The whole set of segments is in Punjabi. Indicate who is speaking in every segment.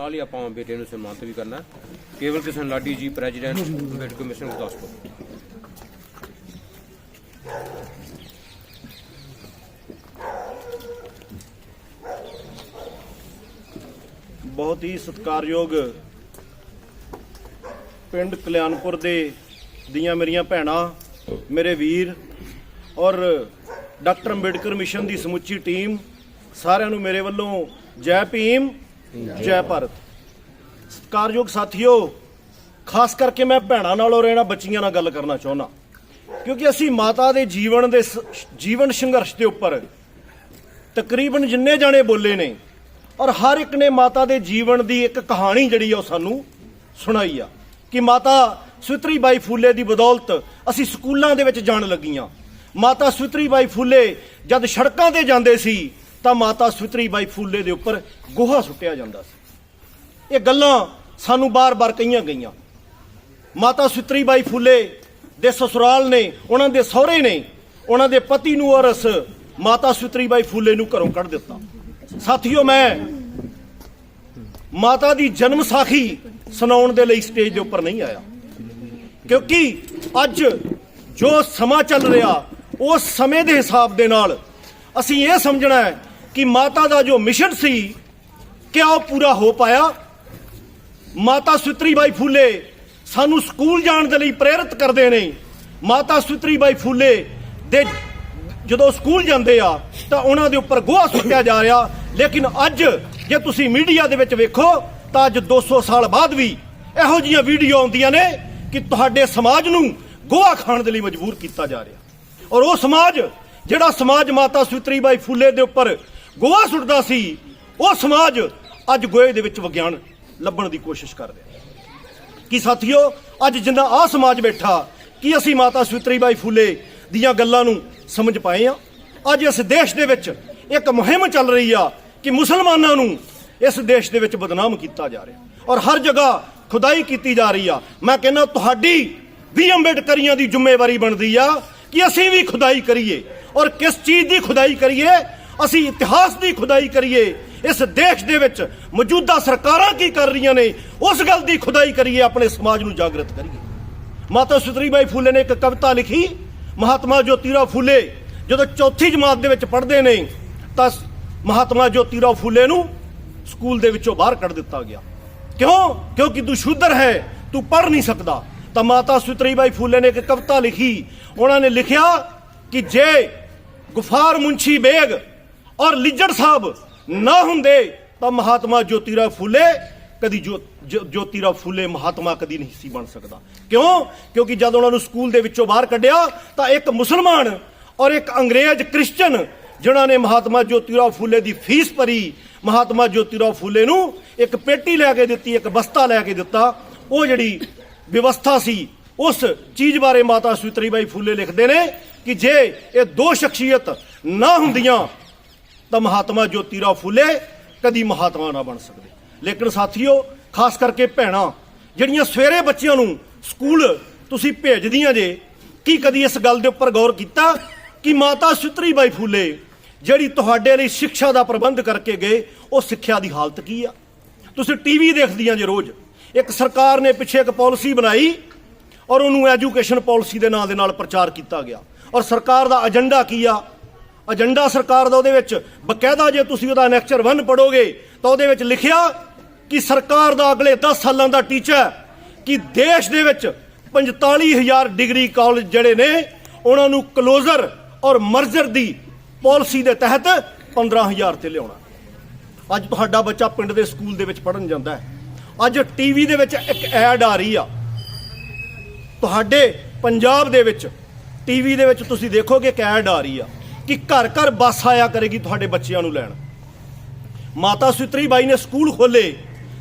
Speaker 1: ਨਾਲ ਹੀ ਆਪਾਂ ਬੇਟੇ ਨੂੰ ਸਨਮਾਨਿਤ ਵੀ ਕਰਨਾ। ਕੇਵਲ ਕਿਸ਼ਨ ਲਾਡੀ ਜੀ, ਪ੍ਰੈਜ਼ੀਡੈਂਟ ਅੰਬੇਡਕਰ ਕਮਿਸ਼ਨ ਗੁਰਦਾਸਪੁਰ।
Speaker 2: ਬਹੁਤ ਹੀ ਸਤਿਕਾਰਯੋਗ ਪਿੰਡ ਕਲਿਆਣਪੁਰ ਦੇ ਦੀਆਂ ਮੇਰੀਆਂ ਭੈਣਾਂ, ਮੇਰੇ ਵੀਰ ਔਰ ਡਾਕਟਰ ਅੰਬੇਡਕਰ ਮਿਸ਼ਨ ਦੀ ਸਮੁੱਚੀ ਟੀਮ ਸਾਰਿਆਂ ਨੂੰ ਮੇਰੇ ਵੱਲੋਂ ਜੈ ਭੀਮ। ਜੈ ਭਾਰਤ। ਸਤਿਕਾਰਯੋਗ ਸਾਥੀਓ, ਖਾਸ ਕਰਕੇ ਮੈਂ ਭੈਣਾਂ ਨਾਲ ਔਰ ਇਹਨਾਂ ਬੱਚੀਆਂ ਨਾਲ ਗੱਲ ਕਰਨਾ ਚਾਹੁੰਦਾ। ਕਿਉਂਕਿ ਅਸੀਂ ਮਾਤਾ ਦੇ ਜੀਵਨ ਦੇ ਸ- ਜੀਵਨ ਸੰਘਰਸ਼ ਦੇ ਉੱਪਰ ਤਕਰੀਬਨ ਜਿੰਨੇ ਜਾਣੇ ਬੋਲੇ ਨੇ, ਔਰ ਹਰ ਇੱਕ ਨੇ ਮਾਤਾ ਦੇ ਜੀਵਨ ਦੀ ਇੱਕ ਕਹਾਣੀ ਜਿਹੜੀ ਆ ਉਹ ਸਾਨੂੰ ਸੁਣਾਈ ਆ। ਕਿ ਮਾਤਾ ਸੁਤਰੀ ਬਾਈ ਫੂਲੇ ਦੀ ਬਦੌਲਤ ਅਸੀਂ ਸਕੂਲਾਂ ਦੇ ਵਿੱਚ ਜਾਣ ਲੱਗੀਆਂ। ਮਾਤਾ ਸੁਤਰੀ ਬਾਈ ਫੂਲੇ ਜਦ ਸੜਕਾਂ ਤੇ ਜਾਂਦੇ ਸੀ ਤਾਂ ਮਾਤਾ ਸੁਤਰੀ ਬਾਈ ਫੂਲੇ ਦੇ ਉੱਪਰ ਗੋਹਾ ਸੁੱਟਿਆ ਜਾਂਦਾ ਸੀ। ਇਹ ਗੱਲਾਂ ਸਾਨੂੰ ਬਾਰ-ਬਾਰ ਕਹੀਆਂ ਗਈਆਂ। ਮਾਤਾ ਸੁਤਰੀ ਬਾਈ ਫੂਲੇ ਦੇ ਸਸੁਰਾਲ ਨੇ, ਉਹਨਾਂ ਦੇ ਸਹੁਰੇ ਨੇ, ਉਹਨਾਂ ਦੇ ਪਤੀ ਨੂੰ ਔਰ ਇਸ ਮਾਤਾ ਸੁਤਰੀ ਬਾਈ ਫੂਲੇ ਨੂੰ ਘਰੋਂ ਕੱਢ ਦਿੱਤਾ। ਸਾਥੀਓ, ਮੈਂ ਮਾਤਾ ਦੀ ਜਨਮ ਸਾਖੀ ਸੁਣਾਉਣ ਦੇ ਲਈ ਸਟੇਜ ਦੇ ਉੱਪਰ ਨਹੀਂ ਆਇਆ। ਕਿਉਂਕਿ ਅੱਜ ਜੋ ਸਮਾਂ ਚੱਲ ਰਿਹਾ, ਉਸ ਸਮੇਂ ਦੇ ਹਿਸਾਬ ਦੇ ਨਾਲ ਅਸੀਂ ਇਹ ਸਮਝਣਾ ਹੈ ਕਿ ਮਾਤਾ ਦਾ ਜੋ ਮਿਸ਼ਨ ਸੀ ਕਿ ਉਹ ਪੂਰਾ ਹੋ ਪਾਇਆ? ਮਾਤਾ ਸੁਤਰੀ ਬਾਈ ਫੂਲੇ ਸਾਨੂੰ ਸਕੂਲ ਜਾਣ ਦੇ ਲਈ ਪ੍ਰੇਰਿਤ ਕਰਦੇ ਨੇ। ਮਾਤਾ ਸੁਤਰੀ ਬਾਈ ਫੂਲੇ ਦੇ ਜਦੋਂ ਸਕੂਲ ਜਾਂਦੇ ਆ, ਤਾਂ ਉਹਨਾਂ ਦੇ ਉੱਪਰ ਗੋਹਾ ਸੁੱਟਿਆ ਜਾ ਰਿਹਾ। ਲੇਕਿਨ ਅੱਜ ਜੇ ਤੁਸੀਂ ਮੀਡੀਆ ਦੇ ਵਿੱਚ ਵੇਖੋ, ਤਾਂ ਅੱਜ 200 ਸਾਲ ਬਾਅਦ ਵੀ ਇਹੋ ਜਿਹੀਆਂ ਵੀਡੀਓ ਆਉਂਦੀਆਂ ਨੇ ਕਿ ਤੁਹਾਡੇ ਸਮਾਜ ਨੂੰ ਗੋਹਾ ਖਾਣ ਦੇ ਲਈ ਮਜਬੂਰ ਕੀਤਾ ਜਾ ਰਿਹਾ। ਔਰ ਉਹ ਸਮਾਜ, ਜਿਹੜਾ ਸਮਾਜ ਮਾਤਾ ਸੁਤਰੀ ਬਾਈ ਫੂਲੇ ਦੇ ਉੱਪਰ ਗੋਹਾ ਸੁੱਟਦਾ ਸੀ। ਉਹ ਸਮਾਜ ਅੱਜ ਗੋਹੇ ਦੇ ਵਿੱਚ ਵਿਗਿਆਨ ਲੱਭਣ ਦੀ ਕੋਸ਼ਿਸ਼ ਕਰ ਰਿਹਾ। ਕਿ ਸਾਥੀਓ, ਅੱਜ ਜਿੰਨਾ ਆ ਸਮਾਜ ਬੈਠਾ, ਕਿ ਅਸੀਂ ਮਾਤਾ ਸੁਤਰੀ ਬਾਈ ਫੂਲੇ ਦੀਆਂ ਗੱਲਾਂ ਨੂੰ ਸਮਝ ਪਾਏ ਆ? ਅੱਜ ਇਸ ਦੇਸ਼ ਦੇ ਵਿੱਚ ਇੱਕ ਮੁਹਿੰਮ ਚੱਲ ਰਹੀ ਆ ਕਿ ਮੁਸਲਮਾਨਾਂ ਨੂੰ ਇਸ ਦੇਸ਼ ਦੇ ਵਿੱਚ ਬਦਨਾਮ ਕੀਤਾ ਜਾ ਰਿਹਾ। ਔਰ ਹਰ ਜਗ੍ਹਾ ਖੁਦਾਈ ਕੀਤੀ ਜਾ ਰਹੀ ਆ। ਮੈਂ ਕਹਿੰਦਾ, ਤੁਹਾਡੀ ਵੀ ਅੰਬੇਡਕਰੀਆਂ ਦੀ ਜ਼ਿੰਮੇਵਾਰੀ ਬਣਦੀ ਆ ਕਿ ਅਸੀਂ ਵੀ ਖੁਦਾਈ ਕਰੀਏ। ਔਰ ਕਿਸ ਚੀਜ਼ ਦੀ ਖੁਦਾਈ ਕਰੀਏ? ਅਸੀਂ ਇਤਿਹਾਸ ਦੀ ਖੁਦਾਈ ਕਰੀਏ। ਇਸ ਦੇਸ਼ ਦੇ ਵਿੱਚ ਮੌਜੂਦਾ ਸਰਕਾਰਾਂ ਕੀ ਕਰ ਰਹੀਆਂ ਨੇ, ਉਸ ਗੱਲ ਦੀ ਖੁਦਾਈ ਕਰੀਏ, ਆਪਣੇ ਸਮਾਜ ਨੂੰ ਜਾਗਰਤ ਕਰੀਏ। ਮਾਤਾ ਸੁਤਰੀਬਾਈ ਫੂਲੇ ਨੇ ਇੱਕ ਕਵਿਤਾ ਲਿਖੀ, ਮਹਾਤਮਾ ਜੋਤੀਰਾਓ ਫੂਲੇ, ਜਦੋਂ ਚੌਥੀ ਜਮਾਤ ਦੇ ਵਿੱਚ ਪੜ੍ਹਦੇ ਨੇ, ਤਾਂ ਮਹਾਤਮਾ ਜੋਤੀਰਾ ਫੂਲੇ ਨੂੰ ਸਕੂਲ ਦੇ ਵਿੱਚੋਂ ਬਾਹਰ ਕੱਢ ਦਿੱਤਾ ਗਿਆ। ਕਿਉਂ? ਕਿਉਂਕਿ ਤੂੰ ਸ਼ੂਦਰ ਹੈ, ਤੂੰ ਪੜ੍ਹ ਨਹੀਂ ਸਕਦਾ। ਤਾਂ ਮਾਤਾ ਸੁਤਰੀਬਾਈ ਫੂਲੇ ਨੇ ਇੱਕ ਕਵਿਤਾ ਲਿਖੀ, ਉਹਨਾਂ ਨੇ ਲਿਖਿਆ ਕਿ ਜੇ ਗੁਫਾਰ ਮੁੰਸ਼ੀ ਬੇਗ ਔਰ ਲਿੱਜੜ ਸਾਹਿਬ ਨਾ ਹੁੰਦੇ ਤਾਂ ਮਹਾਤਮਾ ਜੋਤੀਰਾਓ ਫੂਲੇ, ਕਦੀ ਜੋ- ਜੋ- ਜੋਤੀਰਾਓ ਫੂਲੇ ਮਹਾਤਮਾ ਕਦੀ ਨਹੀਂ ਸੀ ਬਣ ਸਕਦਾ। ਕਿਉਂ? ਕਿਉਂਕਿ ਜਦ ਉਹਨਾਂ ਨੂੰ ਸਕੂਲ ਦੇ ਵਿੱਚੋਂ ਬਾਹਰ ਕੱਢਿਆ, ਤਾਂ ਇੱਕ ਮੁਸਲਮਾਨ ਔਰ ਇੱਕ ਅੰਗਰੇਜ਼ ਕ੍ਰਿਸਚੀਅਨ ਜਿਨ੍ਹਾਂ ਨੇ ਮਹਾਤਮਾ ਜੋਤੀਰਾਓ ਫੂਲੇ ਦੀ ਫੀਸ ਭਰੀ, ਮਹਾਤਮਾ ਜੋਤੀਰਾਓ ਫੂਲੇ ਨੂੰ ਇੱਕ ਪੇਟੀ ਲੈ ਕੇ ਦਿੱਤੀ, ਇੱਕ ਬਸਤਾ ਲੈ ਕੇ ਦਿੱਤਾ। ਉਹ ਜਿਹੜੀ ਵਿਵਸਥਾ ਸੀ, ਉਸ ਚੀਜ਼ ਬਾਰੇ ਮਾਤਾ ਸੁਤਰੀਬਾਈ ਫੂਲੇ ਲਿਖਦੇ ਨੇ ਕਿ ਜੇ ਇਹ ਦੋ ਸ਼ਖਸੀਅਤ ਨਾ ਹੁੰਦੀਆਂ ਤਾਂ ਮਹਾਤਮਾ ਜੋਤੀਰਾਓ ਫੁੱਲੇ ਕਦੀ ਮਹਾਤਮਾ ਨਾ ਬਣ ਸਕਦੇ। ਲੇਕਿਨ ਸਾਥੀਓ, ਖਾਸ ਕਰਕੇ ਭੈਣਾਂ, ਜਿਹੜੀਆਂ ਸਵੇਰੇ ਬੱਚਿਆਂ ਨੂੰ ਸਕੂਲ ਤੁਸੀਂ ਭੇਜਦੀਆਂ ਜੇ, ਕੀ ਕਦੀ ਇਸ ਗੱਲ ਦੇ ਉੱਪਰ ਗੌਰ ਕੀਤਾ ਕਿ ਮਾਤਾ ਸੁਤਰੀਬਾਈ ਫੂਲੇ, ਜਿਹੜੀ ਤੁਹਾਡੇ ਲਈ ਸਿੱਖਿਆ ਦਾ ਪ੍ਰਬੰਧ ਕਰਕੇ ਗਏ, ਉਹ ਸਿੱਖਿਆ ਦੀ ਹਾਲਤ ਕੀ ਆ? ਤੁਸੀਂ ਟੀਵੀ ਦੇਖਦੀਆਂ ਜੇ ਰੋਜ਼, ਇੱਕ ਸਰਕਾਰ ਨੇ ਪਿੱਛੇ ਇੱਕ ਪਾਲਿਸੀ ਬਣਾਈ ਔਰ ਉਹਨੂੰ ਐਜੂਕੇਸ਼ਨ ਪਾਲਿਸੀ ਦੇ ਨਾਂ ਦੇ ਨਾਲ ਪ੍ਰਚਾਰ ਕੀਤਾ ਗਿਆ। ਔਰ ਸਰਕਾਰ ਦਾ ਏਜੰਡਾ ਕੀ ਆ? ਏਜੰਡਾ ਸਰਕਾਰ ਦਾ ਉਹਦੇ ਵਿੱਚ, ਬਕਾਇਦਾ ਜੇ ਤੁਸੀਂ ਉਹਦਾ ਲੈਕਚਰ 1 ਪੜੋਗੇ, ਤਾਂ ਉਹਦੇ ਵਿੱਚ ਲਿਖਿਆ ਕਿ ਸਰਕਾਰ ਦਾ ਅਗਲੇ 10 ਸਾਲਾਂ ਦਾ ਟੀਚਾ ਕਿ ਦੇਸ਼ ਦੇ ਵਿੱਚ 45000 ਡਿਗਰੀ ਕਾਲਜ ਜਿਹੜੇ ਨੇ, ਉਹਨਾਂ ਨੂੰ ਕਲੋਜ਼ਰ ਔਰ ਮਰਜਰ ਦੀ ਪਾਲਿਸੀ ਦੇ ਤਹਿਤ 15000 ਤੇ ਲਿਆਉਣਾ। ਅੱਜ ਤੁਹਾਡਾ ਬੱਚਾ ਪਿੰਡ ਦੇ ਸਕੂਲ ਦੇ ਵਿੱਚ ਪੜਨ ਜਾਂਦਾ ਹੈ। ਅੱਜ ਟੀਵੀ ਦੇ ਵਿੱਚ ਇੱਕ ਐਡ ਆ ਰਹੀ ਆ। ਤੁਹਾਡੇ ਪੰਜਾਬ ਦੇ ਵਿੱਚ, ਟੀਵੀ ਦੇ ਵਿੱਚ ਤੁਸੀਂ ਦੇਖੋਗੇ ਇੱਕ ਐਡ ਆ ਰਹੀ ਆ। ਕਿ ਘਰ ਘਰ ਬੱਸ ਆਇਆ ਕਰੇਗੀ ਤੁਹਾਡੇ ਬੱਚਿਆਂ ਨੂੰ ਲੈਣ। ਮਾਤਾ ਸੁਤਰੀ ਬਾਈ ਨੇ ਸਕੂਲ ਖੋਲੇ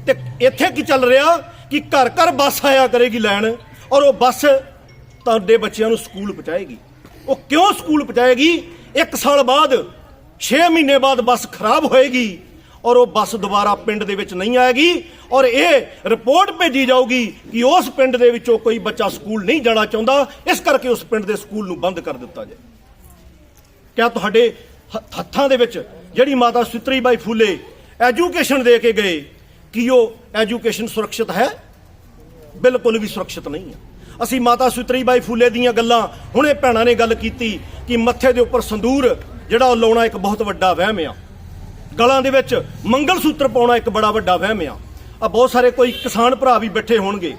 Speaker 2: ਤੇ ਇੱਥੇ ਕੀ ਚੱਲ ਰਿਹਾ ਕਿ ਘਰ ਘਰ ਬੱਸ ਆਇਆ ਕਰੇਗੀ ਲੈਣ ਔਰ ਉਹ ਬੱਸ ਤੁਹਾਡੇ ਬੱਚਿਆਂ ਨੂੰ ਸਕੂਲ ਪਹੁੰਚਾਏਗੀ। ਉਹ ਕਿਉਂ ਸਕੂਲ ਪਹੁੰਚਾਏਗੀ? ਇੱਕ ਸਾਲ ਬਾਅਦ 6 ਮਹੀਨੇ ਬਾਅਦ ਬੱਸ ਖਰਾਬ ਹੋਏਗੀ ਔਰ ਉਹ ਬੱਸ ਦੁਬਾਰਾ ਪਿੰਡ ਦੇ ਵਿੱਚ ਨਹੀਂ ਆਏਗੀ ਔਰ ਇਹ ਰਿਪੋਰਟ ਭੇਜੀ ਜਾਊਗੀ ਕਿ ਉਸ ਪਿੰਡ ਦੇ ਵਿੱਚੋਂ ਕੋਈ ਬੱਚਾ ਸਕੂਲ ਨਹੀਂ ਜਾਣਾ ਚਾਹੁੰਦਾ। ਇਸ ਕਰਕੇ ਉਸ ਪਿੰਡ ਦੇ ਸਕੂਲ ਨੂੰ ਬੰਦ ਕਰ ਦਿੱਤਾ ਜਾਏ। ਕਿਆ ਤੁਹਾਡੇ ਹ- ਹੱਥਾਂ ਦੇ ਵਿੱਚ ਜਿਹੜੀ ਮਾਤਾ ਸੁਤਰੀ ਬਾਈ ਫੂਲੇ ਐਜੂਕੇਸ਼ਨ ਦੇ ਕੇ ਗਏ, ਕਿ ਉਹ ਐਜੂਕੇਸ਼ਨ ਸੁਰੱਖਿਅਤ ਹੈ? ਬਿਲਕੁਲ ਵੀ ਸੁਰੱਖਿਅਤ ਨਹੀਂ ਹੈ। ਅਸੀਂ ਮਾਤਾ ਸੁਤਰੀ ਬਾਈ ਫੂਲੇ ਦੀਆਂ ਗੱਲਾਂ ਹੁਣੇ ਭੈਣਾਂ ਨੇ ਗੱਲ ਕੀਤੀ ਕਿ ਮੱਥੇ ਦੇ ਉੱਪਰ ਸੰਦੂਰ, ਜਿਹੜਾ ਉਹ ਲਾਉਣਾ ਇੱਕ ਬਹੁਤ ਵੱਡਾ ਵਹਿਮ ਆ। ਗਲਾਂ ਦੇ ਵਿੱਚ ਮੰਗਲ ਸੂਤਰ ਪਾਉਣਾ ਇੱਕ ਬੜਾ ਵੱਡਾ ਵਹਿਮ ਆ। ਆ ਬਹੁਤ ਸਾਰੇ ਕੋਈ ਕਿਸਾਨ ਭਰਾ ਵੀ ਬੈਠੇ ਹੋਣਗੇ।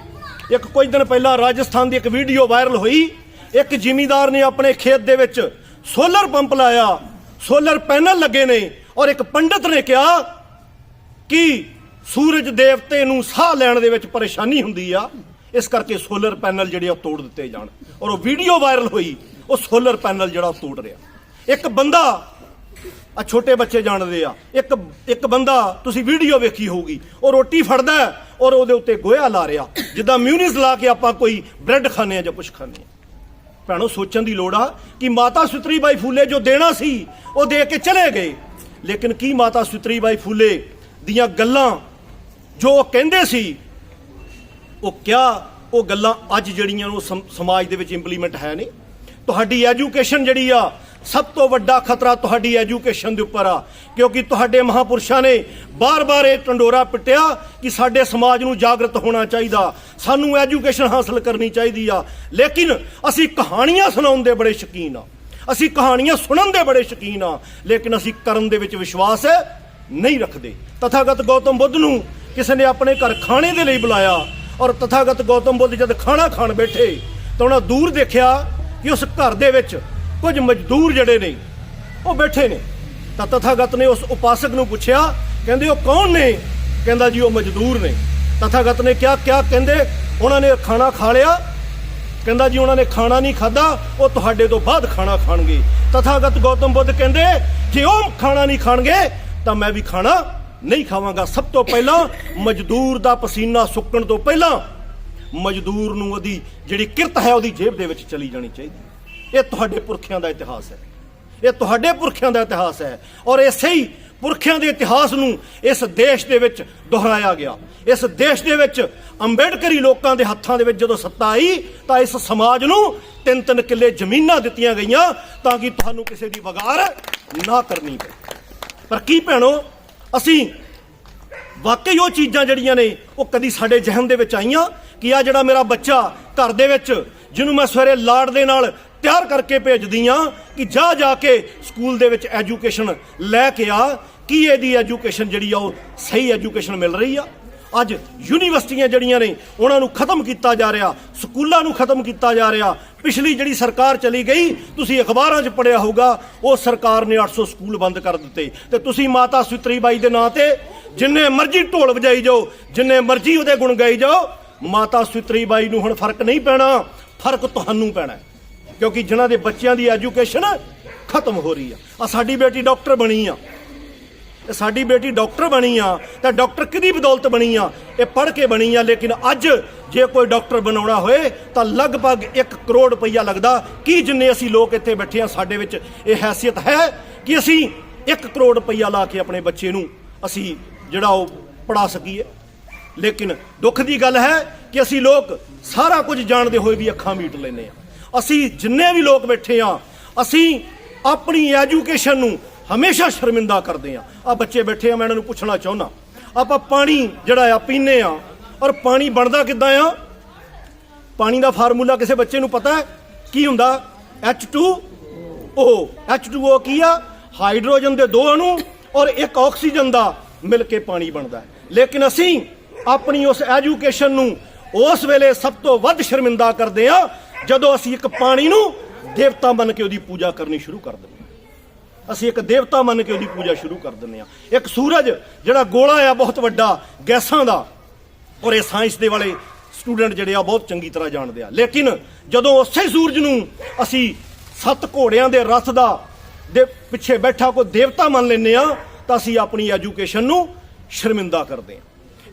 Speaker 2: ਇੱਕ ਕੁਝ ਦਿਨ ਪਹਿਲਾਂ ਰਾਜਸਥਾਨ ਦੀ ਇੱਕ ਵੀਡੀਓ ਵਾਇਰਲ ਹੋਈ, ਇੱਕ ਜ਼ਿਮੀਂਦਾਰ ਨੇ ਆਪਣੇ ਖੇਤ ਦੇ ਵਿੱਚ ਸੋਲਰ ਪੰਪ ਲਾਇਆ, ਸੋਲਰ ਪੈਨਲ ਲੱਗੇ ਨੇ ਔਰ ਇੱਕ ਪੰਡਤ ਨੇ ਕਿਹਾ ਕਿ ਸੂਰਜ ਦੇਵਤੇ ਨੂੰ ਸਾਹ ਲੈਣ ਦੇ ਵਿੱਚ ਪਰੇਸ਼ਾਨੀ ਹੁੰਦੀ ਆ, ਇਸ ਕਰਕੇ ਸੋਲਰ ਪੈਨਲ ਜਿਹੜੇ ਆ ਉਹ ਤੋੜ ਦਿੱਤੇ ਜਾਣ। ਔਰ ਉਹ ਵੀਡੀਓ ਵਾਇਰਲ ਹੋਈ, ਉਹ ਸੋਲਰ ਪੈਨਲ ਜਿਹੜਾ ਉਹ ਤੋੜ ਰਿਹਾ। ਇੱਕ ਬੰਦਾ ਆ ਛੋਟੇ ਬੱਚੇ ਜਾਣਦੇ ਆ, ਇੱਕ ਇੱਕ ਬੰਦਾ, ਤੁਸੀਂ ਵੀਡੀਓ ਵੇਖੀ ਹੋਊਗੀ, ਉਹ ਰੋਟੀ ਫੜਦਾ ਔਰ ਉਹਦੇ ਉੱਤੇ ਗੋਹਾ ਲਾ ਰਿਹਾ। ਜਿੱਦਾਂ ਮਿਊਨਿਸ ਲਾ ਕੇ ਆਪਾਂ ਕੋਈ ਬ੍ਰੈਡ ਖਾਂਦੇ ਆ ਜਾਂ ਕੁਝ ਖਾਂਦੇ ਆ ਭੈਣੋ, ਸੋਚਣ ਦੀ ਲੋੜ ਆ ਕਿ ਮਾਤਾ ਸੁਤਰੀ ਬਾਈ ਫੂਲੇ ਜੋ ਦੇਣਾ ਸੀ, ਉਹ ਦੇ ਕੇ ਚਲੇ ਗਏ। ਲੇਕਿਨ ਕੀ ਮਾਤਾ ਸੁਤਰੀ ਬਾਈ ਫੂਲੇ ਦੀਆਂ ਗੱਲਾਂ ਜੋ ਉਹ ਕਹਿੰਦੇ ਸੀ, ਉਹ ਕਿਆ ਉਹ ਗੱਲਾਂ ਅੱਜ ਜਿਹੜੀਆਂ ਉਹ ਸਮਾਜ ਦੇ ਵਿੱਚ ਇੰਪਲੀਮੈਂਟ ਹੈ ਨਹੀਂ? ਤੁਹਾਡੀ ਐਜੂਕੇਸ਼ਨ ਜਿਹੜੀ ਆ ਸਭ ਤੋਂ ਵੱਡਾ ਖਤਰਾ ਤੁਹਾਡੀ ਐਜੂਕੇਸ਼ਨ ਦੇ ਉੱਪਰ ਆ, ਕਿਉਂਕਿ ਤੁਹਾਡੇ ਮਹਾਪੁਰਸ਼ਾਂ ਨੇ ਬਾਰ-ਬਾਰ ਇਹ ਟੰਡੋਰਾ ਪਿੱਟਿਆ ਕਿ ਸਾਡੇ ਸਮਾਜ ਨੂੰ ਜਾਗਰਤ ਹੋਣਾ ਚਾਹੀਦਾ, ਸਾਨੂੰ ਐਜੂਕੇਸ਼ਨ ਹਾਸਲ ਕਰਨੀ ਚਾਹੀਦੀ ਆ। ਲੇਕਿਨ ਅਸੀਂ ਕਹਾਣੀਆਂ ਸੁਣਾਉਣ ਦੇ ਬੜੇ ਸ਼ੌਕੀਨ ਆ। ਅਸੀਂ ਕਹਾਣੀਆਂ ਸੁਣਨ ਦੇ ਬੜੇ ਸ਼ੌਕੀਨ ਆ, ਲੇਕਿਨ ਅਸੀਂ ਕਰਨ ਦੇ ਵਿੱਚ ਵਿਸ਼ਵਾਸ ਨਹੀਂ ਰੱਖਦੇ। ਤਥਾਗਤ ਗੌਤਮ ਬੁੱਧ ਨੂੰ ਕਿਸੇ ਨੇ ਆਪਣੇ ਘਰ ਖਾਣੇ ਦੇ ਲਈ ਬੁਲਾਇਆ ਔਰ ਤਥਾਗਤ ਗੌਤਮ ਬੁੱਧ ਜਦ ਖਾਣਾ ਖਾਣ ਬੈਠੇ ਤਾਂ ਉਹਨਾਂ ਦੂਰ ਦੇਖਿਆ ਕਿ ਉਸ ਘਰ ਦੇ ਵਿੱਚ ਕੁਝ ਮਜ਼ਦੂਰ ਜਿਹੜੇ ਨੇ, ਉਹ ਬੈਠੇ ਨੇ। ਤਾਂ ਤਥਾਗਤ ਨੇ ਉਸ ਉਪਾਸਕ ਨੂੰ ਪੁੱਛਿਆ, ਕਹਿੰਦੇ, ਉਹ ਕੌਣ ਨੇ? ਕਹਿੰਦਾ ਜੀ, ਉਹ ਮਜ਼ਦੂਰ ਨੇ। ਤਥਾਗਤ ਨੇ ਕਿਹਾ, ਕਿਆ ਕਹਿੰਦੇ? ਉਹਨਾਂ ਨੇ ਖਾਣਾ ਖਾ ਲਿਆ? ਕਹਿੰਦਾ ਜੀ, ਉਹਨਾਂ ਨੇ ਖਾਣਾ ਨਹੀਂ ਖਾਦਾ ਉਹ ਤੁਹਾਡੇ ਤੋਂ ਬਾਅਦ ਖਾਣਾ ਖਾਣਗੇ। ਤਥਾਗਤ ਗੌਤਮ ਬੁੱਧ ਕਹਿੰਦੇ, ਜੇ ਉਹ ਖਾਣਾ ਨਹੀਂ ਖਾਣਗੇ, ਤਾਂ ਮੈਂ ਵੀ ਖਾਣਾ ਨਹੀਂ ਖਾਵਾਂਗਾ। ਸਭ ਤੋਂ ਪਹਿਲਾਂ ਮਜ਼ਦੂਰ ਦਾ ਪਸੀਨਾ ਸੁੱਕਣ ਤੋਂ ਪਹਿਲਾਂ ਮਜ਼ਦੂਰ ਨੂੰ ਉਹਦੀ ਜਿਹੜੀ ਕਿਰਤ ਹੈ, ਉਹਦੀ ਜੇਬ ਦੇ ਵਿੱਚ ਚਲੀ ਜਾਣੀ ਚਾਹੀਦੀ। ਇਹ ਤੁਹਾਡੇ ਪੁਰਖਿਆਂ ਦਾ ਇਤਿਹਾਸ ਹੈ। ਇਹ ਤੁਹਾਡੇ ਪੁਰਖਿਆਂ ਦਾ ਇਤਿਹਾਸ ਹੈ। ਔਰ ਇਸੇ ਹੀ ਪੁਰਖਿਆਂ ਦੇ ਇਤਿਹਾਸ ਨੂੰ ਇਸ ਦੇਸ਼ ਦੇ ਵਿੱਚ ਦੁਹਰਾਇਆ ਗਿਆ। ਇਸ ਦੇਸ਼ ਦੇ ਵਿੱਚ ਅੰਬੇਡਕਰੀ ਲੋਕਾਂ ਦੇ ਹੱਥਾਂ ਦੇ ਵਿੱਚ ਜਦੋਂ ਸੱਤਾ ਆਈ, ਤਾਂ ਇਸ ਸਮਾਜ ਨੂੰ ਤਿੰਨ ਤਿੰਨ ਕਿੱਲੇ ਜ਼ਮੀਨਾਂ ਦਿੱਤੀਆਂ ਗਈਆਂ ਤਾਂ ਕਿ ਤੁਹਾਨੂੰ ਕਿਸੇ ਦੀ ਵਗਾਰ ਨਾ ਕਰਨੀ ਪਏ। ਪਰ ਕੀ ਭੈਣੋ, ਅਸੀਂ ਵਾਕਈ ਉਹ ਚੀਜ਼ਾਂ ਜਿਹੜੀਆਂ ਨੇ, ਉਹ ਕਦੀ ਸਾਡੇ ਜਹਨ ਦੇ ਵਿੱਚ ਆਈਆਂ ਕਿ ਆ ਜਿਹੜਾ ਮੇਰਾ ਬੱਚਾ ਘਰ ਦੇ ਵਿੱਚ ਜਿਹਨੂੰ ਮੈਂ ਸਵੇਰੇ ਲਾੜ ਦੇ ਨਾਲ ਤਿਆਰ ਕਰਕੇ ਭੇਜਦੀ ਆ ਕਿ ਜਾ ਜਾ ਕੇ ਸਕੂਲ ਦੇ ਵਿੱਚ ਐਜੂਕੇਸ਼ਨ ਲੈ ਕੇ ਆ। ਕੀ ਇਹਦੀ ਐਜੂਕੇਸ਼ਨ ਜਿਹੜੀ ਆ, ਉਹ ਸਹੀ ਐਜੂਕੇਸ਼ਨ ਮਿਲ ਰਹੀ ਆ? ਅੱਜ ਯੂਨੀਵਰਸਿਟੀਆਂ ਜਿਹੜੀਆਂ ਨੇ, ਉਹਨਾਂ ਨੂੰ ਖਤਮ ਕੀਤਾ ਜਾ ਰਿਹਾ, ਸਕੂਲਾਂ ਨੂੰ ਖਤਮ ਕੀਤਾ ਜਾ ਰਿਹਾ। ਪਿਛਲੀ ਜਿਹੜੀ ਸਰਕਾਰ ਚਲੀ ਗਈ, ਤੁਸੀਂ ਅਖਬਾਰਾਂ 'ਚ ਪੜਿਆ ਹੋਊਗਾ, ਉਹ ਸਰਕਾਰ ਨੇ 800 ਸਕੂਲ ਬੰਦ ਕਰ ਦਿੱਤੇ। ਤੇ ਤੁਸੀਂ ਮਾਤਾ ਸੁਤਰੀ ਬਾਈ ਦੇ ਨਾਂ ਤੇ ਜਿੰਨੇ ਮਰਜ਼ੀ ਢੋਲ ਵਜਾਈ ਜਾਓ, ਜਿੰਨੇ ਮਰਜ਼ੀ ਉਹਦੇ ਗੁਣ ਗਾਈ ਜਾਓ, ਮਾਤਾ ਸੁਤਰੀ ਬਾਈ ਨੂੰ ਹੁਣ ਫ਼ਰਕ ਨਹੀਂ ਪੈਣਾ। ਫ਼ਰਕ ਤੁਹਾਨੂੰ ਪੈਣਾ ਹੈ। ਕਿਉਂਕਿ ਜਿਨ੍ਹਾਂ ਦੇ ਬੱਚਿਆਂ ਦੀ ਐਜੂਕੇਸ਼ਨ ਖਤਮ ਹੋ ਰਹੀ ਆ ਆ ਸਾਡੀ ਬੇਟੀ ਡਾਕਟਰ ਬਣੀ ਆ। ਤੇ ਸਾਡੀ ਬੇਟੀ ਡਾਕਟਰ ਬਣੀ ਆ, ਤਾਂ ਡਾਕਟਰ ਕਿਹਦੀ ਬਦੌਲਤ ਬਣੀ ਆ? ਇਹ ਪੜ੍ਹ ਕੇ ਬਣੀ ਆ, ਲੇਕਿਨ ਅੱਜ ਜੇ ਕੋਈ ਡਾਕਟਰ ਬਣਾਉਣਾ ਹੋਏ, ਤਾਂ ਲਗਭਗ 1 ਕਰੋੜ ਰੁਪਈਆ ਲੱਗਦਾ। ਕੀ ਜਿੰਨੇ ਅਸੀਂ ਲੋਕ ਇੱਥੇ ਬੈਠੇ ਆ ਸਾਡੇ ਵਿੱਚ ਇਹ ਹੈਸੀਅਤ ਹੈ ਕਿ ਅਸੀਂ 1 ਕਰੋੜ ਰੁਪਈਆ ਲਾ ਕੇ ਆਪਣੇ ਬੱਚੇ ਨੂੰ ਅਸੀਂ ਜਿਹੜਾ ਉਹ ਪੜਾ ਸਕੀਏ? ਲੇਕਿਨ ਦੁੱਖ ਦੀ ਗੱਲ ਹੈ ਕਿ ਅਸੀਂ ਲੋਕ ਸਾਰਾ ਕੁਝ ਜਾਣਦੇ ਹੋਏ ਵੀ ਅੱਖਾਂ ਮੀਟ ਲੈਨੇ ਆ ਅਸੀਂ ਜਿੰਨੇ ਵੀ ਲੋਕ ਬੈਠੇ ਆ ਅਸੀਂ ਆਪਣੀ ਐਜੂਕੇਸ਼ਨ ਨੂੰ ਹਮੇਸ਼ਾ ਸ਼ਰਮਿੰਦਾ ਕਰਦੇ ਆ ਆ ਬੱਚੇ ਬੈਠੇ ਆ, ਮੈਂ ਇਹਨਾਂ ਨੂੰ ਪੁੱਛਣਾ ਚਾਹੁੰਦਾ, ਆਪਾਂ ਪਾਣੀ ਜਿਹੜਾ ਆ ਪੀਨੇ ਆ ਔਰ ਪਾਣੀ ਬਣਦਾ ਕਿੱਦਾਂ ਆ? ਪਾਣੀ ਦਾ ਫਾਰਮੂਲਾ ਕਿਸੇ ਬੱਚੇ ਨੂੰ ਪਤਾ ਹੈ? ਕੀ ਹੁੰਦਾ? H2O H2O ਕੀ ਆ? ਹਾਈਡਰੋਜਨ ਦੇ ਦੋ ਅਣੂ ਔਰ ਇੱਕ ਆਕਸੀਜਨ ਦਾ ਮਿਲ ਕੇ ਪਾਣੀ ਬਣਦਾ ਹੈ। ਲੇਕਿਨ ਅਸੀਂ ਆਪਣੀ ਉਸ ਐਜੂਕੇਸ਼ਨ ਨੂੰ ਉਸ ਵੇਲੇ ਸਭ ਤੋਂ ਵੱਧ ਸ਼ਰਮਿੰਦਾ ਕਰਦੇ ਆ ਜਦੋਂ ਅਸੀਂ ਇੱਕ ਪਾਣੀ ਨੂੰ ਦੇਵਤਾ ਮੰਨ ਕੇ ਉਹਦੀ ਪੂਜਾ ਕਰਨੀ ਸ਼ੁਰੂ ਕਰ ਦਿੰਦੇ ਹਾਂ। ਅਸੀਂ ਇੱਕ ਦੇਵਤਾ ਮੰਨ ਕੇ ਉਹਦੀ ਪੂਜਾ ਸ਼ੁਰੂ ਕਰ ਦਿੰਦੇ ਆ ਇੱਕ ਸੂਰਜ, ਜਿਹੜਾ ਗੋਲਾ ਆ ਬਹੁਤ ਵੱਡਾ ਗੈਸਾਂ ਦਾ, ਔਰ ਇਹ ਸਾਇੰਸ ਦੇ ਵਾਲੇ ਸਟੂਡੈਂਟ ਜਿਹੜੇ ਆ ਬਹੁਤ ਚੰਗੀ ਤਰ੍ਹਾਂ ਜਾਣਦੇ ਆ। ਲੇਕਿਨ ਜਦੋਂ ਉਸੇ ਸੂਰਜ ਨੂੰ ਅਸੀਂ ਸੱਤ ਘੋੜਿਆਂ ਦੇ ਰਥ ਦਾ ਦੇ ਪਿੱਛੇ ਬੈਠਾ ਕੋਈ ਦੇਵਤਾ ਮੰਨ ਲੈਂਦੇ ਆ ਤਾਂ ਅਸੀਂ ਆਪਣੀ ਐਜੂਕੇਸ਼ਨ ਨੂੰ ਸ਼ਰਮਿੰਦਾ ਕਰਦੇ ਆ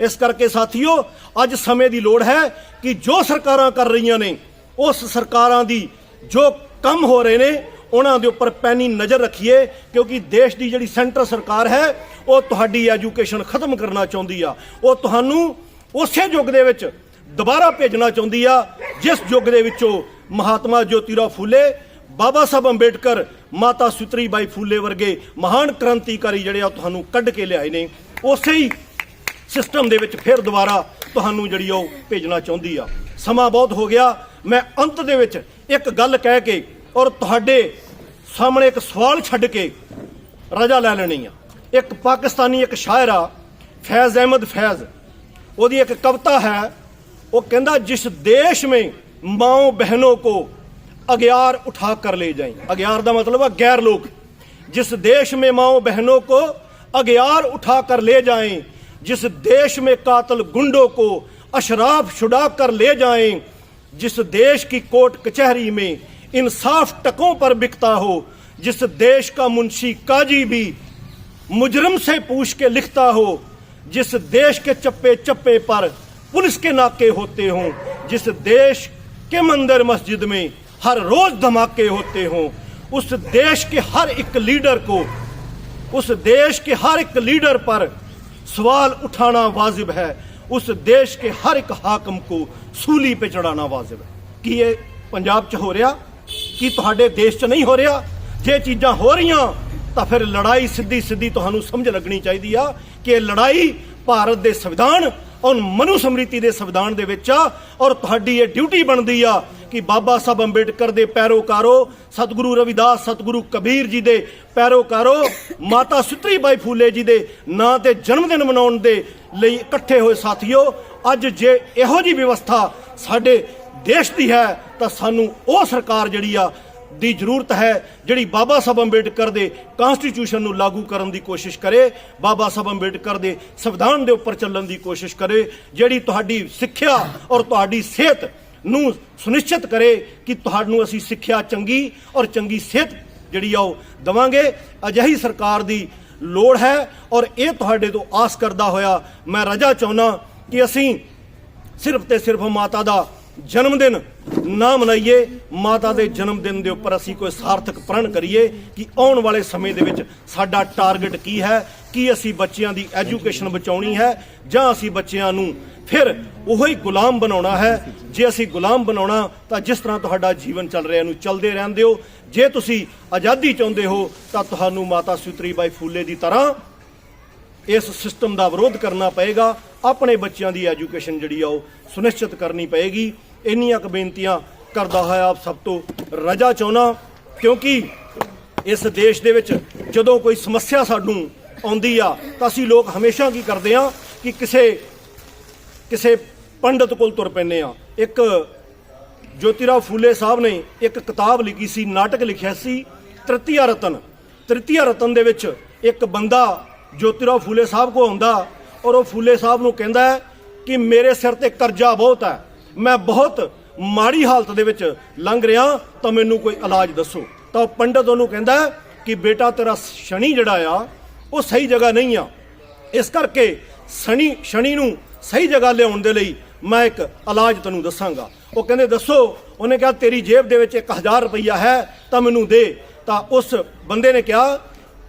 Speaker 2: ਇਸ ਕਰਕੇ ਸਾਥੀਓ, ਅੱਜ ਸਮੇਂ ਦੀ ਲੋੜ ਹੈ ਕਿ ਜੋ ਸਰਕਾਰਾਂ ਕਰ ਰਹੀਆਂ ਨੇ, ਉਸ ਸਰਕਾਰਾਂ ਦੀ ਜੋ ਕੰਮ ਹੋ ਰਹੇ ਨੇ, ਉਹਨਾਂ ਦੇ ਉੱਪਰ ਪੈਣੀ ਨਜ਼ਰ ਰੱਖੀਏ, ਕਿਉਂਕਿ ਦੇਸ਼ ਦੀ ਜਿਹੜੀ ਸੈਂਟਰ ਸਰਕਾਰ ਹੈ, ਉਹ ਤੁਹਾਡੀ ਐਜੂਕੇਸ਼ਨ ਖਤਮ ਕਰਨਾ ਚਾਹੁੰਦੀ ਆ। ਉਹ ਤੁਹਾਨੂੰ ਉਸੇ ਯੁੱਗ ਦੇ ਵਿੱਚ ਦੁਬਾਰਾ ਭੇਜਣਾ ਚਾਹੁੰਦੀ ਆ, ਜਿਸ ਯੁੱਗ ਦੇ ਵਿੱਚੋਂ ਮਹਾਤਮਾ ਜੋਤੀਰਾਓ ਫੂਲੇ, ਬਾਬਾ ਸਾਹਿਬ ਅੰਬੇਡਕਰ, ਮਾਤਾ ਸੁਤਰੀ ਬਾਈ ਫੂਲੇ ਵਰਗੇ ਮਹਾਨ ਕ੍ਰਾਂਤੀਕਾਰੀ ਜਿਹੜੇ ਆ ਤੁਹਾਨੂੰ ਕੱਢ ਕੇ ਲਿਆਏ ਨੇ। ਉਸੇ ਹੀ ਸਿਸਟਮ ਦੇ ਵਿੱਚ ਫਿਰ ਦੁਬਾਰਾ ਤੁਹਾਨੂੰ ਜਿਹੜੀ ਉਹ ਭੇਜਣਾ ਚਾਹੁੰਦੀ ਆ ਸਮਾਂ ਬਹੁਤ ਹੋ ਗਿਆ ਮੈਂ ਅੰਤ ਦੇ ਵਿੱਚ ਇੱਕ ਗੱਲ ਕਹਿ ਕੇ ਔਰ ਤੁਹਾਡੇ ਸਾਹਮਣੇ ਇੱਕ ਸਵਾਲ ਛੱਡ ਕੇ ਰਜਾ ਲੈ ਲੈਣੀ ਆ ਇੱਕ ਪਾਕਿਸਤਾਨੀ ਇੱਕ ਸ਼ਾਇਰ ਆ ਫੈਜ਼ ਅਹਿਮਦ ਫੈਜ਼ ਉਹਦੀ ਇੱਕ ਕਵਿਤਾ ਹੈ ਉਹ ਕਹਿੰਦਾ ਜਿਸ ਦੇਸ਼ में माओ बहनों को अग्यार उठा कर ले जाएं अग्यार ਦਾ ਮਤਲਬ ਹੈ ਗੈਰ ਲੋਕ जिस देश में माओ बहनों को अग्यार उठा कर ले जाएं जिस देश में कातल गुंडों को अशराफ छुड़ा कर ले जाएँ, जिस देश की कोर्ट कचहरी में इंसाफ टकों पर बिकता हो, जिस देश का मुंशी काजी भी मुजरम से पूछ के लिखता हो, जिस देश के चप्पे चप्पे पर पुलिस के नाके होते हों, जिस देश के मंदिर मस्जिद में हर रोज धमाके होते हों, उस देश के हर एक लीडर को, उस देश के हर एक लीडर पर सवाल उठाना वाजिब है उस देश के हर एक हाकम को सूली पे चढ़ाना वाजिब है ਕੀ ਇਹ ਪੰਜਾਬ 'ਚ ਹੋ ਰਿਹਾ ਕੀ ਤੁਹਾਡੇ ਦੇਸ਼ 'ਚ ਨਹੀਂ ਹੋ ਰਿਹਾ ਜੇ ਚੀਜ਼ਾਂ ਹੋ ਰਹੀਆਂ ਤਾਂ ਫਿਰ ਲੜਾਈ ਸਿੱਧੀ ਸਿੱਧੀ ਤੁਹਾਨੂੰ ਸਮਝ ਲੱਗਣੀ ਚਾਹੀਦੀ ਆ ਕਿ ਇਹ ਲੜਾਈ ਭਾਰਤ ਦੇ ਸੰਵਿਧਾਨ ਔਰ ਮਨੂ ਸਮ੍ਰਿਤੀ ਦੇ ਸੰਵਿਧਾਨ ਦੇ ਵਿੱਚ ਆ ਔਰ ਤੁਹਾਡੀ ਇਹ ਡਿਊਟੀ ਬਣਦੀ ਆ ਕਿ ਬਾਬਾ ਸਾਹਿਬ ਅੰਬੇਡਕਰ ਦੇ ਪੈਰੋਕਾਰੋ, ਸਤਿਗੁਰੂ ਰਵਿਦਾਸ, ਸਤਿਗੁਰੂ ਕਬੀਰ ਜੀ ਦੇ ਪੈਰੋਕਾਰੋ, ਮਾਤਾ ਸੁਤਰੀ ਫੂਲੇ ਜੀ ਦੇ ਨਾਂ ਤੇ ਜਨਮ ਦਿਨ ਮਨਾਉਣ ਦੇ ਲਈ ਇਕੱਠੇ ਹੋਏ ਸਾਥੀਓ, ਅੱਜ ਜੇ ਇਹੋ ਜੀ ਵਿਵਸਥਾ ਸਾਡੇ ਦੇਸ਼ ਦੀ ਹੈ, ਤਾਂ ਸਾਨੂੰ ਉਹ ਸਰਕਾਰ ਜਿਹੜੀ ਆ, ਦੀ ਜ਼ਰੂਰਤ ਹੈ, ਜਿਹੜੀ ਬਾਬਾ ਸਾਹਿਬ ਅੰਬੇਡਕਰ ਦੇ ਕਨਸਟੀਟਿਊਸ਼ਨ ਨੂੰ ਲਾਗੂ ਕਰਨ ਦੀ ਕੋਸ਼ਿਸ਼ ਕਰੇ, ਬਾਬਾ ਸਾਹਿਬ ਅੰਬੇਡਕਰ ਦੇ ਸੰਵਿਧਾਨ ਦੇ ਉੱਪਰ ਚੱਲਣ ਦੀ ਕੋਸ਼ਿਸ਼ ਕਰੇ, ਜਿਹੜੀ ਤੁਹਾਡੀ ਸਿੱਖਿਆ ਔਰ ਤੁਹਾਡੀ ਸਿਹਤ ਨੂੰ ਸੁਨਿਸ਼ਚਿਤ ਕਰੇ ਕਿ ਤੁਹਾਨੂੰ ਅਸੀਂ ਸਿੱਖਿਆ ਚੰਗੀ ਔਰ ਚੰਗੀ ਸਿਹਤ ਜਿਹੜੀ ਆ ਉਹ ਦਵਾਂਗੇ। ਅਜਿਹੀ ਸਰਕਾਰ ਦੀ ਲੋੜ ਹੈ ਔਰ ਇਹ ਤੁਹਾਡੇ ਤੋਂ ਆਸ ਕਰਦਾ ਹੋਇਆ ਮੈਂ ਰਜਾ ਚਾਹੁੰਦਾ ਕਿ ਅਸੀਂ ਸਿਰਫ ਤੇ ਸਿਰਫ ਮਾਤਾ ਦਾ ਜਨਮ ਦਿਨ ਨਾ ਮਨਾਈਏ। ਮਾਤਾ ਦੇ ਜਨਮ ਦਿਨ ਦੇ ਉੱਪਰ ਅਸੀਂ ਕੋਈ ਸਾਰਥਕ ਪ੍ਰਣ ਕਰੀਏ ਕਿ ਆਉਣ ਵਾਲੇ ਸਮੇਂ ਦੇ ਵਿੱਚ ਸਾਡਾ ਟਾਰਗੇਟ ਕੀ ਹੈ, ਕੀ ਅਸੀਂ ਬੱਚਿਆਂ ਦੀ ਐਜੂਕੇਸ਼ਨ ਬਚਾਉਣੀ ਹੈ ਜਾਂ ਅਸੀਂ ਬੱਚਿਆਂ ਨੂੰ ਫਿਰ ਉਹੋ ਹੀ ਗੁਲਾਮ ਬਣਾਉਣਾ ਹੈ। ਜੇ ਅਸੀਂ ਗੁਲਾਮ ਬਣਾਉਣਾ, ਤਾਂ ਜਿਸ ਤਰ੍ਹਾਂ ਤੁਹਾਡਾ ਜੀਵਨ ਚੱਲ ਰਿਹਾ ਨੂੰ ਚੱਲਦੇ ਰਹਿੰਦੇ ਹੋ ਜੇ ਤੁਸੀਂ ਆਜ਼ਾਦੀ ਚਾਹੁੰਦੇ ਹੋ, ਤਾਂ ਤੁਹਾਨੂੰ ਮਾਤਾ ਸੁਤਰੀ ਬਾਈ ਫੂਲੇ ਦੀ ਤਰ੍ਹਾਂ ਇਸ ਸਿਸਟਮ ਦਾ ਵਿਰੋਧ ਕਰਨਾ ਪਏਗਾ। ਆਪਣੇ ਬੱਚਿਆਂ ਦੀ ਐਜੂਕੇਸ਼ਨ ਜਿਹੜੀ ਆ, ਉਹ ਸੁਨਿਸ਼ਚਿਤ ਕਰਨੀ ਪਏਗੀ। ਇੰਨੀਆਂ ਕੁ ਬੇਨਤੀਆਂ ਕਰਦਾ ਹੋਇਆ ਆਪ ਸਭ ਤੋਂ ਰਜਾ ਚਾਹੁੰਦਾ, ਕਿਉਂਕਿ ਇਸ ਦੇਸ਼ ਦੇ ਵਿੱਚ ਜਦੋਂ ਕੋਈ ਸਮੱਸਿਆ ਸਾਨੂੰ ਆਉਂਦੀ ਆ, ਤਾਂ ਅਸੀਂ ਲੋਕ ਹਮੇਸ਼ਾ ਕੀ ਕਰਦੇ ਆ ਕਿ ਕਿਸੇ ਕਿਸੇ ਪੰਡਤ ਕੋਲ ਤੁਰ ਪੈਂਦੇ ਆ ਇੱਕ ਜੋਤੀਰਾਓ ਫੂਲੇ ਸਾਹਿਬ ਨੇ ਇੱਕ ਕਿਤਾਬ ਲਿਖੀ ਸੀ, ਨਾਟਕ ਲਿਖਿਆ ਸੀ, ਤ੍ਰਿਤੀਆ ਰਤਨ। ਤ੍ਰਿਤੀਆ ਰਤਨ ਦੇ ਵਿੱਚ ਇੱਕ ਬੰਦਾ ਜੋਤੀਰਾਓ ਫੂਲੇ ਸਾਹਿਬ ਕੋ ਆਉਂਦਾ ਔਰ ਉਹ ਫੂਲੇ ਸਾਹਿਬ ਨੂੰ ਕਹਿੰਦਾ ਕਿ ਮੇਰੇ ਸਿਰ ਤੇ ਕਰਜ਼ਾ ਬਹੁਤ ਹੈ। ਮੈਂ ਬਹੁਤ ਮਾੜੀ ਹਾਲਤ ਦੇ ਵਿੱਚ ਲੰਘ ਰਿਹਾ, ਤਾਂ ਮੈਨੂੰ ਕੋਈ ਇਲਾਜ ਦੱਸੋ। ਤਾਂ ਉਹ ਪੰਡਤ ਉਹਨੂੰ ਕਹਿੰਦਾ ਕਿ ਬੇਟਾ ਤੇਰਾ ਸ਼ਨੀ ਜਿਹੜਾ ਆ, ਉਹ ਸਹੀ ਜਗ੍ਹਾ ਨਹੀਂ ਆ। ਇਸ ਕਰਕੇ ਸ਼ਨੀ ਸ਼ਨੀ ਨੂੰ ਸਹੀ ਜਗ੍ਹਾ ਲਿਆਉਣ ਦੇ ਲਈ ਮੈਂ ਇੱਕ ਇਲਾਜ ਤੈਨੂੰ ਦੱਸਾਂਗਾ। ਉਹ ਕਹਿੰਦੇ, ਦੱਸੋ, ਉਹਨੇ ਕਿਹਾ, ਤੇਰੀ ਜੇਬ ਦੇ ਵਿੱਚ 1000 ਰੁਪਈਆ ਹੈ, ਤਾਂ ਮੈਨੂੰ ਦੇ। ਤਾਂ ਉਸ ਬੰਦੇ ਨੇ ਕਿਹਾ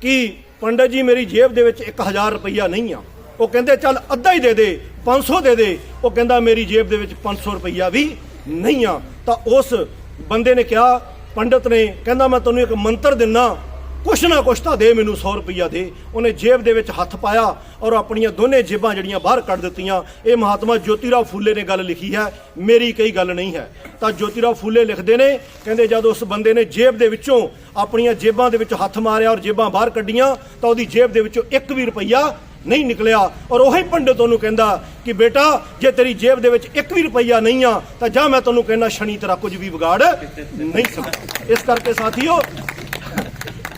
Speaker 2: ਕਿ, ਪੰਡਤ ਜੀ, ਮੇਰੀ ਜੇਬ ਦੇ ਵਿੱਚ 1000 ਰੁਪਈਆ ਨਹੀਂ ਆ। ਉਹ ਕਹਿੰਦੇ, ਚੱਲ, ਅੱਧਾ ਹੀ ਦੇ ਦੇ 500 ਦੇ ਦੇ। ਉਹ ਕਹਿੰਦਾ, ਮੇਰੀ ਜੇਬ ਦੇ ਵਿੱਚ 500 ਰੁਪਈਆ ਵੀ ਨਹੀਂ ਆ। ਤਾਂ ਉਸ ਬੰਦੇ ਨੇ ਕਿਹਾ, ਪੰਡਤ ਨੇ, ਕਹਿੰਦਾ, ਮੈਂ ਤੈਨੂੰ ਇੱਕ ਮੰਤਰ ਦਿੰਨਾ ਕੁਛ ਨਾ ਕੁਛ ਤਾਂ ਦੇ ਮੈਨੂੰ 100 ਰੁਪਈਆ ਦੇ। ਉਹਨੇ ਜੇਬ ਦੇ ਵਿੱਚ ਹੱਥ ਪਾਇਆ ਔਰ ਆਪਣੀਆਂ ਦੋਨੇ ਜੇਬਾਂ ਜਿਹੜੀਆਂ ਬਾਹਰ ਕੱਢ ਦਿੱਤੀਆਂ। ਇਹ ਮਹਾਤਮਾ ਜੋਤੀਰਾਓ ਫੂਲੇ ਨੇ ਗੱਲ ਲਿਖੀ ਹੈ ਮੇਰੀ ਕਈ ਗੱਲ ਨਹੀਂ ਹੈ। ਤਾਂ ਜੋਤੀਰਾਓ ਫੂਲੇ ਲਿਖਦੇ ਨੇ ਕਹਿੰਦੇ ਜਦ ਉਸ ਬੰਦੇ ਨੇ ਜੇਬ ਦੇ ਵਿੱਚੋਂ ਆਪਣੀਆਂ ਜੇਬਾਂ ਦੇ ਵਿੱਚ ਹੱਥ ਮਾਰਿਆ ਔਰ ਜੇਬਾਂ ਬਾਹਰ ਕੱਢੀਆਂ ਤਾਂ ਉਹਦੀ ਜੇਬ ਦੇ ਵਿੱਚੋਂ ਇੱਕ ਵੀ ਰੁਪਈਆ ਨਹੀਂ ਨਿਕਲਿਆ। ਔਰ ਉਹੀ ਪੰਡਤ ਉਹਨੂੰ ਕਹਿੰਦਾ ਕਿ ਬੇਟਾ ਜੇ ਤੇਰੀ ਜੇਬ ਦੇ ਵਿੱਚ ਇੱਕ ਵੀ ਰੁਪਈਆ ਨਹੀਂ ਆ ਤਾਂ ਜਾ ਮੈਂ ਤੈਨੂੰ ਕਹਿੰਦਾ ਸ਼ਨੀ ਤੇਰਾ ਕੁਝ ਵੀ ਵਿਗਾੜ ਨਹੀਂ ਸਕਦਾ। ਇਸ ਕਰਕੇ ਸਾਥੀਓ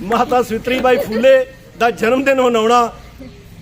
Speaker 2: ਮਾਤਾ ਸਵਿਤਰੀ ਬਾਈ ਫੂਲੇ ਦਾ ਜਨਮ ਦਿਨ ਮਨਾਉਣਾ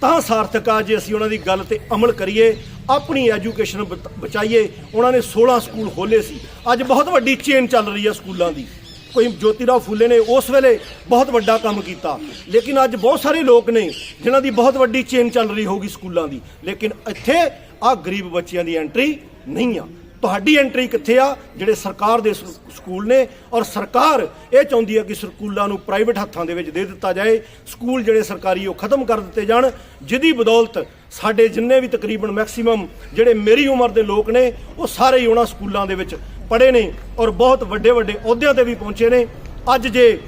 Speaker 2: ਤਾਂ ਸਾਰਥਕ ਆ ਜੇ ਅਸੀਂ ਉਹਨਾਂ ਦੀ ਗੱਲ ਤੇ ਅਮਲ ਕਰੀਏ, ਆਪਣੀ ਐਜੂਕੇਸ਼ਨ ਬਤ- ਬਚਾਈਏ। ਉਹਨਾਂ ਨੇ 16 ਸਕੂਲ ਖੋਲੇ ਸੀ। ਅੱਜ ਬਹੁਤ ਵੱਡੀ ਚੇਨ ਚੱਲ ਰਹੀ ਹੈ ਸਕੂਲਾਂ ਦੀ। ਕੋਈ ਜੋਤੀਰਾਓ ਫੂਲੇ ਨੇ ਉਸ ਵੇਲੇ ਬਹੁਤ ਵੱਡਾ ਕੰਮ ਕੀਤਾ। ਲੇਕਿਨ ਅੱਜ ਬਹੁਤ ਸਾਰੇ ਲੋਕ ਨੇ ਜਿਨ੍ਹਾਂ ਦੀ ਬਹੁਤ ਵੱਡੀ ਚੇਨ ਚੱਲ ਰਹੀ ਹੋਊਗੀ ਸਕੂਲਾਂ ਦੀ। ਲੇਕਿਨ ਇੱਥੇ ਆ ਗਰੀਬ ਬੱਚਿਆਂ ਦੀ ਐਂਟਰੀ ਨਹੀਂ ਆ। ਤੁਹਾਡੀ ਐਂਟਰੀ ਕਿੱਥੇ ਆ? ਜਿਹੜੇ ਸਰਕਾਰ ਦੇ ਸਕੂਲ ਨੇ। ਔਰ ਸਰਕਾਰ ਇਹ ਚਾਹੁੰਦੀ ਹੈ ਕਿ ਸਕੂਲਾਂ ਨੂੰ ਪ੍ਰਾਈਵੇਟ ਹੱਥਾਂ ਦੇ ਵਿੱਚ ਦੇ ਦਿੱਤਾ ਜਾਏ। ਸਕੂਲ ਜਿਹੜੇ ਸਰਕਾਰੀ ਉਹ ਖਤਮ ਕਰ ਦਿੱਤੇ ਜਾਣ। ਜਿਹਦੀ ਬਦੌਲਤ ਸਾਡੇ ਜਿੰਨੇ ਵੀ ਤਕਰੀਬਨ ਮੈਕਸਿਮਮ ਜਿਹੜੇ ਮੇਰੀ ਉਮਰ ਦੇ ਲੋਕ ਨੇ, ਉਹ ਸਾਰੇ ਹੀ ਉਹਨਾਂ ਸਕੂਲਾਂ ਦੇ ਵਿੱਚ ਪੜ੍ਹੇ ਨੇ ਔਰ ਬਹੁਤ ਵੱਡੇ ਵੱਡੇ ਅਹੁਦਿਆਂ ਤੇ ਵੀ ਪਹੁੰਚੇ ਨੇ। ਅੱਜ ਜੇ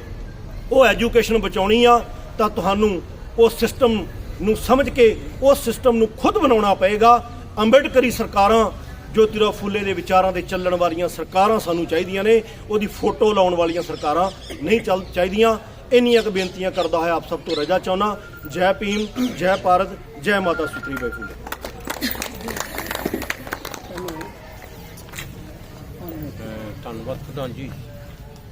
Speaker 2: ਉਹ ਐਜੂਕੇਸ਼ਨ ਬਚਾਉਣੀ ਆ, ਤਾਂ ਤੁਹਾਨੂੰ ਉਹ ਸਿਸਟਮ ਨੂੰ ਸਮਝ ਕੇ, ਉਸ ਸਿਸਟਮ ਨੂੰ ਖੁਦ ਬਣਾਉਣਾ ਪਏਗਾ। ਅੰਬੇਡਕਰੀ ਸਰਕਾਰਾਂ ਜੋਤੀਰਾ ਫੁੱਲੇ ਦੇ ਵਿਚਾਰਾਂ ਦੇ ਚੱਲਣ ਵਾਲੀਆਂ ਸਰਕਾਰਾਂ ਸਾਨੂੰ ਚਾਹੀਦੀਆਂ ਨੇ, ਉਹਦੀ ਫੋਟੋ ਲਾਉਣ ਵਾਲੀਆਂ ਸਰਕਾਰਾਂ ਨਹੀਂ ਚੱਲ ਚਾਹੀਦੀਆਂ। ਇੰਨੀਆਂ ਕੁ ਬੇਨਤੀਆਂ ਕਰਦਾ ਹੋਇਆ ਆਪ ਸਭ ਤੋਂ ਰਜਾ ਚਾਹੁੰਦਾ। ਜੈ ਭੀਮ, ਜੈ ਭਾਰਤ, ਜੈ ਮਾਤਾ ਸੁਤਰੀ ਬਾਈ ਫੁੱਲੇ।
Speaker 1: ਧੰਨਵਾਦ ਪ੍ਰਧਾਨ ਜੀ।